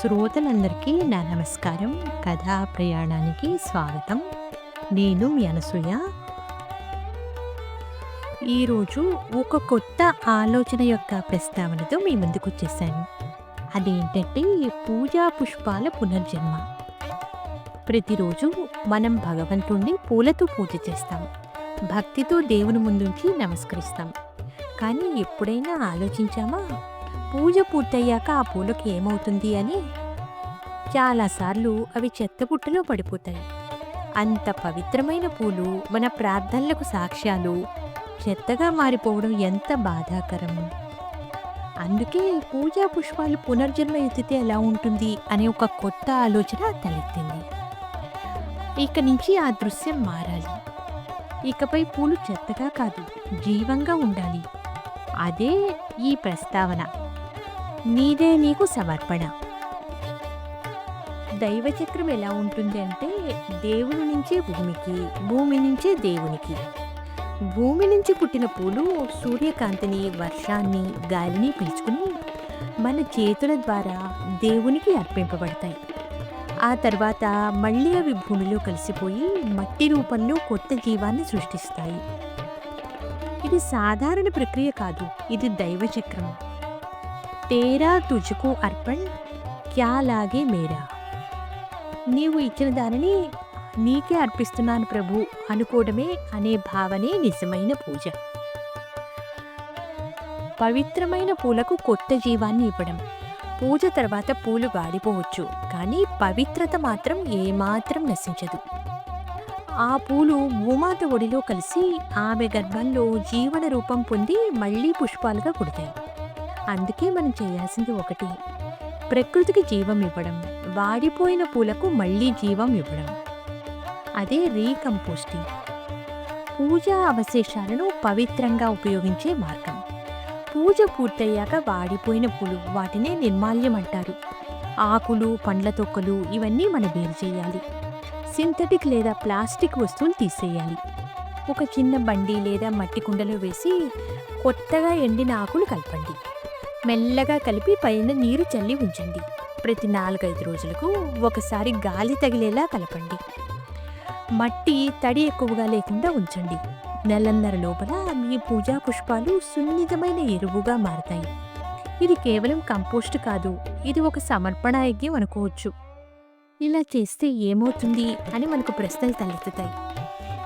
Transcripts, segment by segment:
శ్రోతలందరికీ నా నమస్కారం. కథా ప్రయాణానికి స్వాగతం. నేను మీ అనసూయ. ఈరోజు ఒక కొత్త ఆలోచన యొక్క ప్రస్తావనతో మీ ముందుకు వచ్చేసాను అదేంటంటే పూజా పుష్పాల పునర్జన్మ. ప్రతిరోజు మనం భగవంతుణ్ణి పూలతో పూజ చేస్తాం. భక్తితో దేవుని ముందుంచి నమస్కరిస్తాం. కానీ ఎప్పుడైనా ఆలోచించామా? పూజ పూర్తయ్యాక ఆ పూలకు ఏమవుతుంది అని చాలాసార్లు అవి చెత్త పుట్టలో పడిపోతాయి. అంత పవిత్రమైన పూలు మన ప్రార్థనలకు సాక్ష్యాలు చెత్తగా మారిపోవడం ఎంత బాధాకరం. అందుకే పూజా పుష్పాలు పునర్జన్మ ఎత్తితే ఎలా ఉంటుంది అనే ఒక కొత్త ఆలోచన తలెత్తింది. ఇక నుంచి ఆ దృశ్యం మారాలి. ఇకపై పూలు చెత్తగా కాదు జీవంగా ఉండాలి. అదే ఈ ప్రస్తావన. నీదే నీకు సమర్పణ. దైవచక్రం ఎలా ఉంటుంది అంటే దేవుని నుంచే భూమికి భూమి నుంచే దేవునికి. భూమి నుంచి పుట్టిన పూలు సూర్యకాంతిని వర్షాన్ని గాలిని పీల్చుకుని మన చేతుల ద్వారా దేవునికి అర్పింపబడతాయి. ఆ తర్వాత మళ్ళీ అవి భూమిలో కలిసిపోయి మట్టి రూపంలో కొత్త జీవాన్ని సృష్టిస్తాయి. ఇది సాధారణ ప్రక్రియ కాదు ఇది దైవచక్రం. తేరా తుజుకు అర్పణ్ క్యా లాగే మేరా నీవు ఇచ్చిన దానిని నీకే అర్పిస్తున్నాను ప్రభు అనుకోవడమే అనే భావనే నిజమైన పూజ. పవిత్రమైన పూలకు కొత్త జీవాన్ని ఇవ్వడం. పూజ తర్వాత పూలు వాడిపోవచ్చు కానీ పవిత్రత మాత్రం ఏమాత్రం నశించదు. ఆ పూలు భూమాత ఒడిలో కలిసి ఆమె గర్భంలో జీవన రూపం పొంది మళ్ళీ పుష్పాలుగా కుడతాయి. అందుకే మనం చేయాల్సింది ఒకటి. ప్రకృతికి జీవం ఇవ్వడం వాడిపోయిన పూలకు మళ్ళీ జీవం ఇవ్వడం. అదే రీకంపోస్టింగ్. పూజా అవశేషాలను పవిత్రంగా ఉపయోగించే మార్గం. పూజ పూర్తయ్యాక వాడిపోయిన పూలు వాటినే నిర్మాల్యం అంటారు. ఆకులు పండ్ల తొక్కలు ఇవన్నీ మనం వేరు చేయాలి. సింథటిక్ లేదా ప్లాస్టిక్ వస్తువులు తీసేయాలి. ఒక చిన్న బండి లేదా మట్టి కుండలో వేసి కొత్తగా ఎండిన ఆకులు కలపండి. మెల్లగా కలిపి పైన నీరు చల్లి ఉంచండి. ప్రతి నాలుగైదు రోజులకు ఒకసారి గాలి తగిలేలా కలపండి. మట్టి తడి ఎక్కువగా లేకుండా ఉంచండి. నెలన్నర లోపల మీ పూజా పుష్పాలు సున్నితమైన ఎరువుగా మారతాయి. ఇది కేవలం కంపోస్ట్ కాదు ఇది ఒక సమర్పణ యజ్ఞం అనుకోవచ్చు. ఇలా చేస్తే ఏమవుతుంది అని మనకు ప్రశ్నలు తలెత్తుతాయి.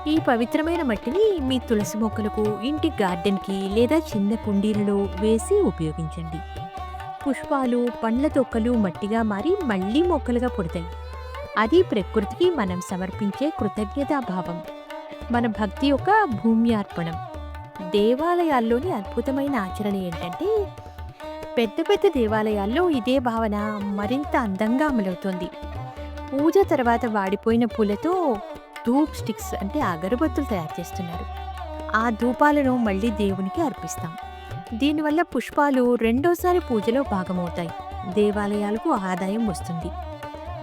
ఈ పవిత్రమైన మట్టిని మీ తులసి మొక్కలకు ఇంటి గార్డెన్కి లేదా చిన్న కుండీలలో వేసి ఉపయోగించండి. పుష్పాలు పండ్ల తొక్కలు మట్టిగా మారి మళ్ళీ మొక్కలుగా పుడతాయి. అది ప్రకృతికి మనం సమర్పించే కృతజ్ఞతాభావం. మన భక్తి యొక్క భూమ్యార్పణం దేవాలయాల్లోని అద్భుతమైన ఆచరణ ఏంటంటే పెద్ద పెద్ద దేవాలయాల్లో ఇదే భావన మరింత అందంగా అమలవుతుంది. పూజ తర్వాత వాడిపోయిన పూలతో ధూప్ స్టిక్స్ అంటే అగరబత్తులు తయారు చేస్తున్నారు. ఆ ధూపాలను మళ్ళీ దేవునికి అర్పిస్తాం. దీనివల్ల పుష్పాలు రెండోసారి పూజలో భాగమవుతాయి. దేవాలయాలకు ఆదాయం వస్తుంది.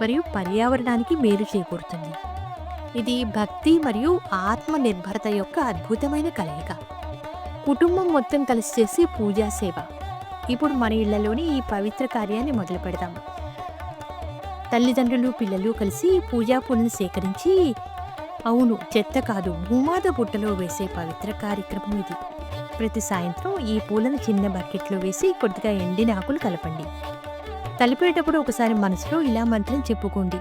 మరియు పర్యావరణానికి మేలు చేకూరుతుంది. ఇది భక్తి మరియు ఆత్మ నిర్భరత యొక్క అద్భుతమైన కలయిక. కుటుంబం మొత్తం కలిసి చేసే పూజా సేవ. ఇప్పుడు మన ఇళ్ళలోనే ఈ పవిత్ర కార్యాన్ని మొదలు పెడదాం. తల్లిదండ్రులు పిల్లలు కలిసి పూజా పూలను సేకరించి అవును చెత్త కాదు. భూమాత బుట్టలో వేసే పవిత్ర కార్యక్రమం ఇది. ప్రతి సాయంత్రం ఈ పూలను చిన్న బకెట్లో వేసి కొద్దిగా ఎండిన ఆకులు కలపండి. కలిపేటప్పుడు ఒకసారి మనసులో ఇలా మంత్రం చెప్పుకోండి.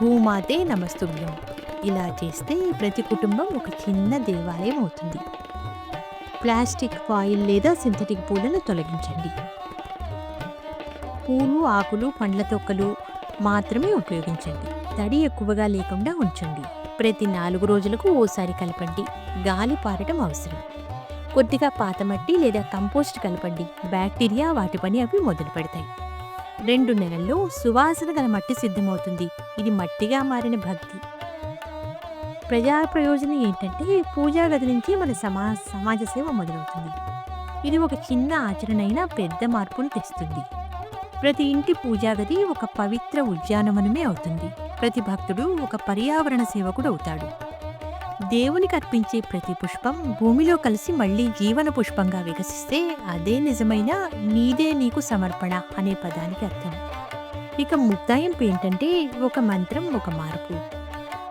భూమాతే నమస్తుభ్యం. ఇలా చేస్తే ప్రతి కుటుంబం ఒక చిన్న దేవాలయం అవుతుంది. ప్లాస్టిక్ ఫాయిల్ లేదా సింథటిక్ పూలను తొలగించండి. పూలు ఆకులు పండ్ల తొక్కలు మాత్రమే ఉపయోగించండి. తడి ఎక్కువగా లేకుండా ఉంచండి. ప్రతి నాలుగు రోజులకు ఓసారి కలపండి. గాలి పారటం అవసరం. కొద్దిగా పాత మట్టి లేదా కంపోస్ట్ కలపండి. బ్యాక్టీరియా వాటి పని అవి మొదలు పెడతాయి. రెండు నెలల్లో సువాసన గల మట్టి సిద్ధమవుతుంది. ఇది మట్టిగా మారిన భక్తి. ప్రజా ప్రయోజనం ఏంటంటే పూజా గది నుంచి మన సమా సమాజ సేవ మొదలవుతుంది. ఇది ఒక చిన్న ఆచరణ అయినా పెద్ద మార్పును తెస్తుంది. ప్రతి ఇంటి పూజా గది ఒక పవిత్ర ఉద్యానవనమే అవుతుంది. ప్రతి భక్తుడు ఒక పర్యావరణ సేవకుడు అవుతాడు. దేవునికి అర్పించే ప్రతి పుష్పం భూమిలో కలిసి మళ్ళీ జీవన పుష్పంగా వికసిస్తే అదే నిజమైన నీదే నీకు సమర్పణ అనే పదానికి అర్థం. ఇక ముక్తాయింపు ఏంటంటే ఒక మంత్రం ఒక మార్పు.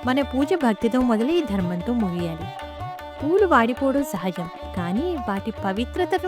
మన పూజ భక్తితో మొదలై ధర్మంతో ముగియాలి. పూలు వాడిపోవడం సహజం కానీ వాటి పవిత్రతను